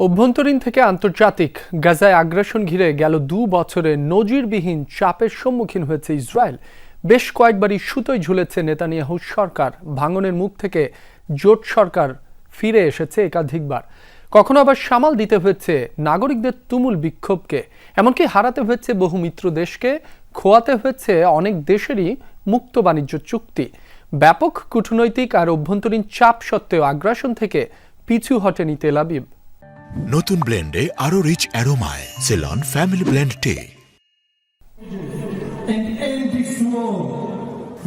অভ্যন্তরীণ থেকে আন্তর্জাতিক গাজায় আগ্রাসন ঘিরে গেল দু বছরে নজিরবিহীন চাপের সম্মুখীন হয়েছে ইসরায়েল। বেশ কয়েকবার ইস্যুতই ঝুলেছে নেতানিয়াহু সরকার। ভাঙনের মুখ থেকে জোট সরকার ফিরে এসেছে একাধিকবার। কখনো আবার সামাল দিতে হয়েছে নাগরিকদের তুমুল বিক্ষোভকে। এমনকি হারাতে হয়েছে বহু মিত্র দেশকে। খোয়াতে হয়েছে অনেক দেশেরই মুক্ত বাণিজ্য চুক্তি। ব্যাপক কূটনৈতিক আর অভ্যন্তরীণ চাপ সত্ত্বেও আগ্রাসন থেকে পিছু হটেনি তেল আবিব। নতুন ব্লেন্ডে আরও রিচ অ্যারোমায় সেলন ফ্যামিলি ব্লেন্ড টে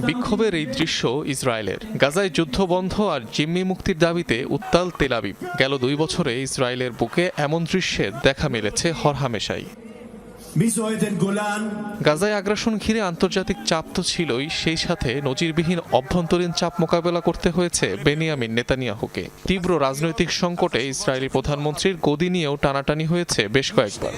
বিক্ষোভের এই দৃশ্য ইসরায়েলের। গাজায় যুদ্ধ বন্ধ আর জিম্মি মুক্তির দাবিতে উত্তাল তেলাবিব গেল দুই বছরে ইসরায়েলের বুকে এমন দৃশ্যের দেখা মিলেছে হরহামেশাই। গাজায় আগ্রাসন ঘিরে আন্তর্জাতিক চাপ তো ছিলই, সেই সাথে নজিরবিহীন অভ্যন্তরীণ চাপ মোকাবেলা করতে হয়েছে বেনিয়ামিন নেতানিয়াহুকে। তীব্র রাজনৈতিক সংকটে ইসরায়েলি প্রধানমন্ত্রীর গদি নিয়েও টানাটানি হয়েছে বেশ কয়েকবার।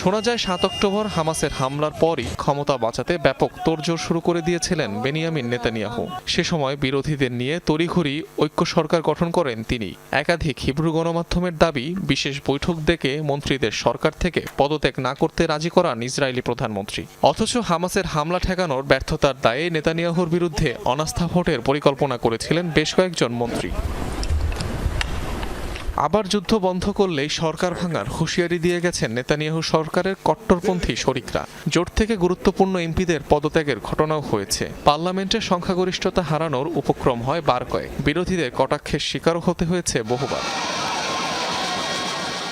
শোনা যায়, সাত অক্টোবর হামাসের হামলার পরই ক্ষমতা বাঁচাতে ব্যাপক তোড়জোড় শুরু করে দিয়েছিলেন বেনিয়ামিন নেতানিয়াহু। সে সময় বিরোধীদের নিয়ে তড়িঘড়ি ঐক্য সরকার গঠন করেন তিনি। একাধিক হিব্রু গণমাধ্যমের দাবি, বিশেষ বৈঠক ডেকে মন্ত্রীদের সরকার থেকে পদত্যাগ না করতে রাজি করান ইসরায়েলি প্রধানমন্ত্রী। অথচ হামাসের হামলা ঠেকানোর ব্যর্থতার দায়ে নেতানিয়াহুর বিরুদ্ধে অনাস্থা ভোটের পরিকল্পনা করেছিলেন বেশ কয়েকজন মন্ত্রী। আবার যুদ্ধ বন্ধ করলে সরকার ভাঙার হুঁশিয়ারি দিয়ে গেছেন নেতানিয়াহু সরকারের কট্টরপন্থী শরিকরা। জোট থেকে গুরুত্বপূর্ণ এমপিদের পদত্যাগের ঘটনাও হয়েছে। পার্লামেন্টে সংখ্যাগরিষ্ঠতা হারানোর উপক্রম হয় বার কয়েক। বিরোধীদের কটাক্ষের শিকারও হতে হয়েছে বহুবার।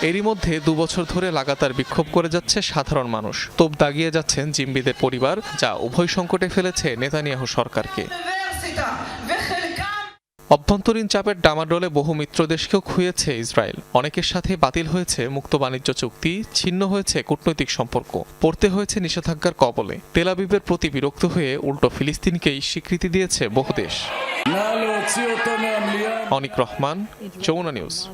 এরই মধ্যে দুবছর ধরে লাগাতার বিক্ষোভ করে যাচ্ছে সাধারণ মানুষ। তোপ দাগিয়ে যাচ্ছেন জিম্বিদের পরিবার, যা উভয় সংকটে ফেলেছে নেতানিয়াহু সরকারকে। অভ্যন্তরীণ চাপের ডামাডোলে বহু মিত্র দেশকেও খুঁয়েছে ইসরায়েল। অনেকের সাথে বাতিল হয়েছে মুক্ত বাণিজ্য চুক্তি ছিন্ন হয়েছে কূটনৈতিক সম্পর্ক পড়তে হয়েছে নিষেধাজ্ঞার কবলে। তেলাবিবের প্রতি বিরক্ত হয়ে উল্টো ফিলিস্তিনকেই স্বীকৃতি দিয়েছে বহু দেশ। অনিক রহমান যমুনা নিউজ।